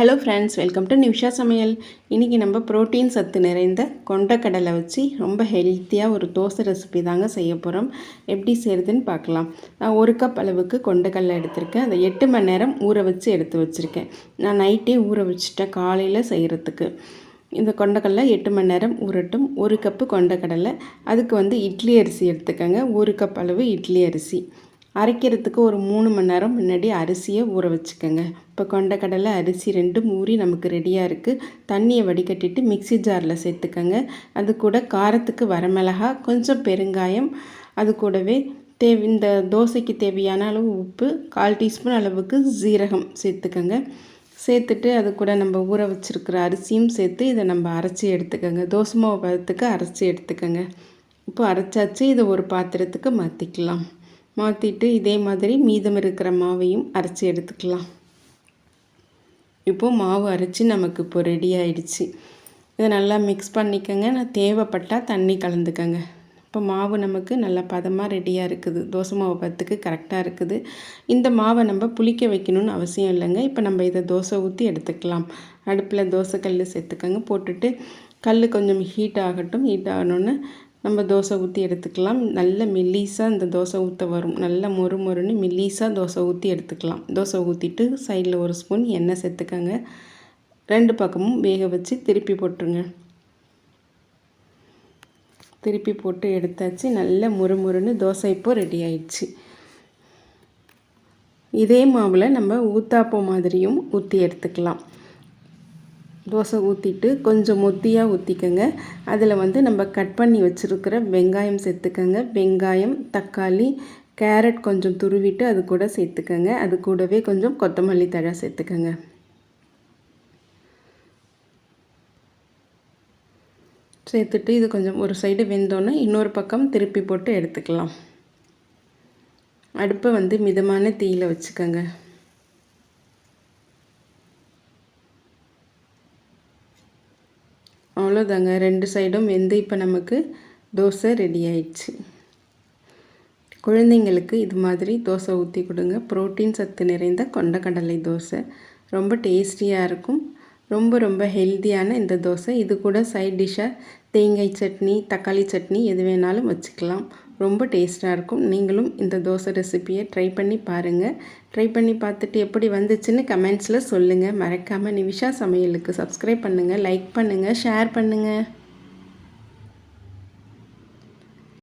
Hello friends welcome to Nimisha சமையல் இன்றைக்கி நம்ம புரோட்டீன் சத்து நிறைந்த கொண்டக்கடலை வச்சு ரொம்ப ஹெல்த்தியாக ஒரு தோசை ரெசிபி தாங்க செய்ய போகிறோம் எப்படி செய்கிறதுன்னு பார்க்கலாம். நான் ஒரு கப் அளவுக்கு கொண்டக்கடலை எடுத்திருக்கேன். அதை எட்டு மணி நேரம் ஊற வச்சு எடுத்து வச்சுருக்கேன். நான் நைட்டே ஊற வச்சுட்டேன் காலையில் செய்கிறதுக்கு இந்த கொண்டக்கடலை எட்டு மணி நேரம் ஊறட்டும். ஒரு கப்பு கொண்டக்கடலை. அதுக்கு வந்து இட்லி அரிசி எடுத்துக்கோங்க. ஒரு கப் அளவு இட்லி அரிசி. அரைக்கிறதுக்கு ஒரு மூணு மணி நேரம் முன்னாடி அரிசியை ஊற வச்சுக்கோங்க. இப்போ கொண்டக்கடலை அரிசி ரெண்டும் ஊறி நமக்கு ரெடியாக இருக்குது தண்ணியை வடிகட்டிட்டு மிக்சி ஜாரில் சேர்த்துக்கோங்க. அது கூட காரத்துக்கு வரமிளகா கொஞ்சம் பெருங்காயம் அது கூடவே தேவை இந்த தோசைக்கு தேவையான அளவு உப்பு கால் டீஸ்பூன் அளவுக்கு ஜீரகம் சேர்த்துக்கோங்க. சேர்த்துட்டு அது கூட நம்ம ஊற வச்சுருக்கிற அரிசியும் சேர்த்து இதை நம்ம அரைச்சி எடுத்துக்கோங்க. தோசை மாவு பதத்துக்கு அரைச்சி எடுத்துக்கோங்க. இப்போ அரைச்சாச்சு இதை ஒரு பாத்திரத்துக்கு மாற்றிக்கலாம் மாற்றிட்டு இதே மாதிரி மீதம் இருக்கிற மாவையும் அரைச்சி எடுத்துக்கலாம். இப்போது மாவு அரைச்சி நமக்கு இப்போ ரெடி ஆயிடுச்சு. இதை நல்லா மிக்ஸ் பண்ணிக்கோங்க. நான் தேவைப்பட்டால் தண்ணி கலந்துக்கங்க. இப்போ மாவு நமக்கு நல்லா பதமாக ரெடியாக இருக்குது. தோசை மாவு பத்துக்கு கரெக்டாக இருக்குது. இந்த மாவை நம்ம புளிக்க வைக்கணும்னு அவசியம் இல்லைங்க. இப்போ நம்ம இதை தோசை ஊற்றி எடுத்துக்கலாம். அடுப்பில் தோசை கல் சேர்த்துக்கோங்க. போட்டுட்டு கல் கொஞ்சம் ஹீட் ஆகட்டும். ஹீட் ஆகணுன்னு நம்ம தோசை ஊற்றி எடுத்துக்கலாம். நல்ல மெல்லீஸாக இந்த தோசை ஊற்ற வரும். நல்ல மொறு மொறுன்னு மெல்லீஸாக தோசை ஊற்றி எடுத்துக்கலாம். தோசை ஊற்றிட்டு சைடில் ஒரு ஸ்பூன் எண்ணெய் சேர்த்துக்கங்க. ரெண்டு பக்கமும் வேக வச்சு திருப்பி போட்டுருங்க. திருப்பி போட்டு எடுத்தாச்சு. நல்ல முறுமுறுன்னு தோசை இப்போ ரெடி ஆயிடுச்சு. இதே மாவில் நம்ம ஊத்தாப்போ மாதிரியும் ஊற்றி எடுத்துக்கலாம். தோசை ஊற்றிட்டு கொஞ்சம் மொத்தியாக ஊற்றிக்கோங்க அதில் வந்து நம்ம கட் பண்ணி வச்சுருக்கிற வெங்காயம் சேர்த்துக்கோங்க. வெங்காயம் தக்காளி கேரட் கொஞ்சம் துருவிட்டு அது கூட சேர்த்துக்கோங்க. அது கூடவே கொஞ்சம் கொத்தமல்லி தழை சேர்த்துக்கோங்க. சேர்த்துட்டு இது கொஞ்சம் ஒரு சைடு வெந்தோன்னே இன்னொரு பக்கம் திருப்பி போட்டு எடுத்துக்கலாம். அடுப்பை வந்து மிதமான தீயில் வச்சுக்கோங்க. அவ்வளோதாங்க ரெண்டு சைடும் வெந்து இப்போ நமக்கு தோசை ரெடி ஆயிடுச்சு. குழந்தைங்களுக்கு இது மாதிரி தோசை ஊற்றி கொடுங்க. ப்ரோட்டீன் சத்து நிறைந்த கொண்டக்கடலை தோசை. ரொம்ப டேஸ்டியாக இருக்கும். ரொம்ப ரொம்ப ஹெல்த்தியான இந்த தோசை. இது கூட சைட் டிஷ்ஷாக தேங்காய் சட்னி தக்காளி சட்னி எது வேணாலும் வச்சுக்கலாம். ரொம்ப டேஸ்ட்டாக இருக்கும். நீங்களும் இந்த தோசை ரெசிப்பியை ட்ரை பண்ணி பாருங்கள் ட்ரை பண்ணி பார்த்துட்டு எப்படி வந்துச்சுன்னு கமெண்ட்ஸில் சொல்லுங்கள் மறக்காமல் நிவிஷா சமையலுக்கு சப்ஸ்கிரைப் பண்ணுங்கள் லைக் பண்ணுங்கள் ஷேர் பண்ணுங்கள்